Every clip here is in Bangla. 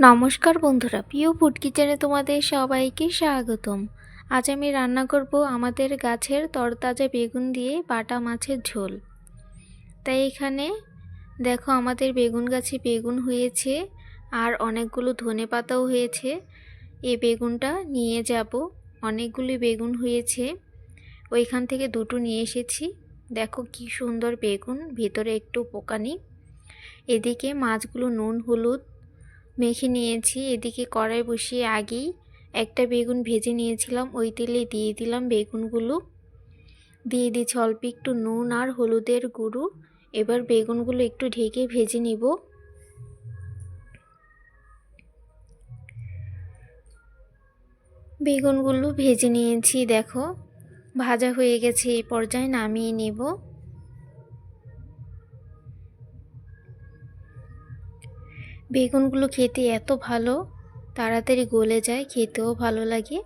নমস্কার বন্ধুরা প্রিয় ফুড কিচেনে তোমাদের সবাইকে স্বাগতম। আজ আমি রান্না করব আমাদের গাছের তরতাজা বেগুন দিয়ে বাটা মাছের ঝোল। তাই এখানে দেখো আমাদের বেগুন গাছে বেগুন হয়েছে আর অনেকগুলো ধনে পাতাও হয়েছে। এই বেগুনটা নিয়ে যাব, অনেকগুলি বেগুন হয়েছে। ওইখান থেকে দুটো নিয়ে এসেছি। দেখো কি সুন্দর বেগুন, ভেতরে একটু পোকা এদিকে মাছগুলো নুন, হলুদ মেখে নিয়েছি, এদিকে কড়াই বসিয়ে আগেই একটা বেগুন ভেজে নিয়েছিলাম, ওই তেলে দিয়ে দিলাম বেগুনগুলো। দিয়ে দিচ্ছি অল্প একটু নুন আর হলুদের গুঁড়ো, এবার বেগুনগুলো একটু ঢেকে ভেজে নিব। বেগুনগুলো ভেজে নিয়েছি, দেখো, ভাজা হয়ে গেছে, এই পর্যায়ে নামিয়ে নেব। বেগুনগুলো খেতে এত ভালো, তাড়াতাড়ি গলে যায়, খেতেও ভালো লাগে।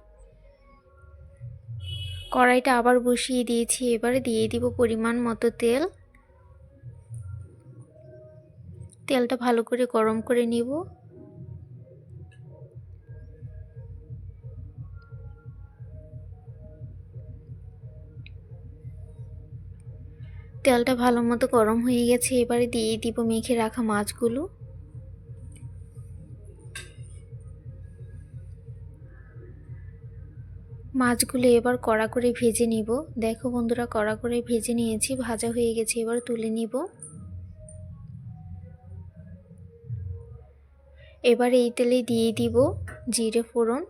কড়াইটা আবার বসিয়ে দিয়েছি, এবারে দিয়ে দিব পরিমাণ মতো তেল। তেলটা ভালো করে গরম করে নিব। তেলটা ভালো মতো গরম হয়ে গেছে, এবারে দিয়ে দিব মেখে রাখা মাছগুলো। মাছগুলো এবার কড়া করে ভেজে নিব। দেখো বন্ধুরা, কড়া করে ভেজে নিয়েছি, ভাজা হয়ে গেছে, এবার তুলে নিব। এবার এই তেলে দিয়ে দিব জিরে ফোড়ন।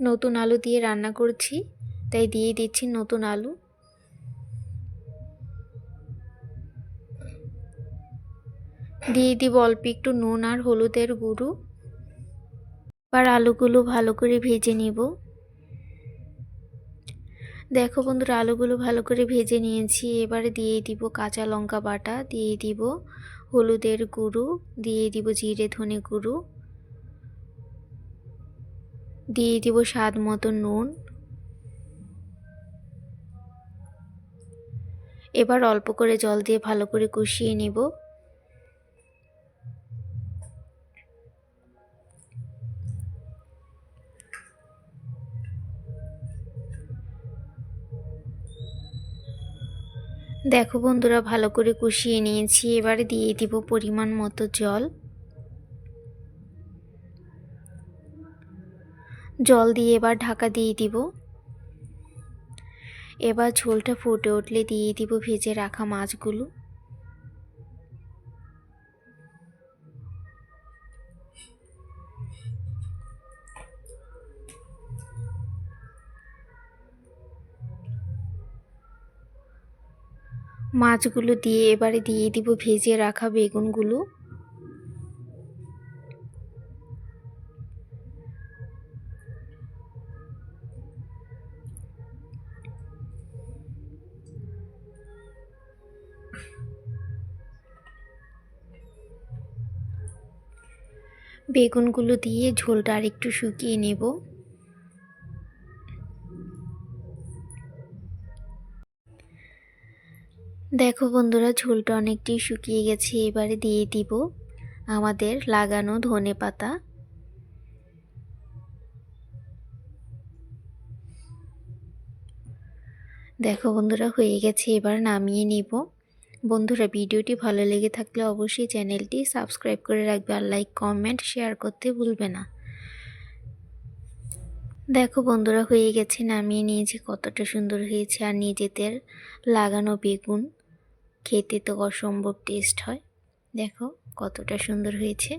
নতুন আলু দিয়ে রান্না করছি, তাই দিয়ে দিচ্ছি নতুন আলু। দিয়ে দিব অল্প একটু নুন আর হলুদের গুঁড়ো। এবার আলুগুলো ভালো করে ভেজে নিব। দেখো বন্ধুরা, আলুগুলো ভালো করে ভেজে নিয়েছি। এবারে দিয়ে দিব কাঁচা লঙ্কা বাটা, দিয়ে দিব হলুদের গুঁড়ো, দিয়ে দিব জিরে ধনে গুঁড়ো, দিয়ে দিব স্বাদ মতো নুন। এবার অল্প করে জল দিয়ে ভালো করে কষিয়ে নেব। দেখো বন্ধুরা, ভালো করে কষিয়ে নিয়েছি। এবারে দিয়ে দিব পরিমাণ মতো জল। জল দিয়ে এবার ঢাকা দিয়ে দিব। এবার ঝোলটা ফুটে উঠলে দিয়ে দিব ভেজে রাখা মাছগুলো। মাছগুলো দিয়ে এবারে দিয়ে দিব ভেজে রাখা বেগুনগুলো। বেগুনগুলো দিয়ে ঝোলটা আর একটু শুকিয়ে নেব। দেখো বন্ধুরা, ঝোলটা অনেকটাই শুকিয়ে গেছে, এবারে দিয়ে দিব আমাদের লাগানো ধনে পাতা। দেখো বন্ধুরা, হয়ে গেছে, এবার নামিয়ে নিব। বন্ধুরা, ভিডিওটি ভালো লেগে থাকলে অবশ্যই চ্যানেলটি সাবস্ক্রাইব করে রাখবে আর লাইক, কমেন্ট, শেয়ার করতে ভুলবে না। দেখো বন্ধুরা, হয়ে গেছে, নামিয়ে নিয়েছি, কতটা সুন্দর হয়েছে। আর নিজেদের লাগানো বেগুন। খেতে তো অসম্ভব টেস্ট হয়। দেখো কতটা সুন্দর হয়েছে।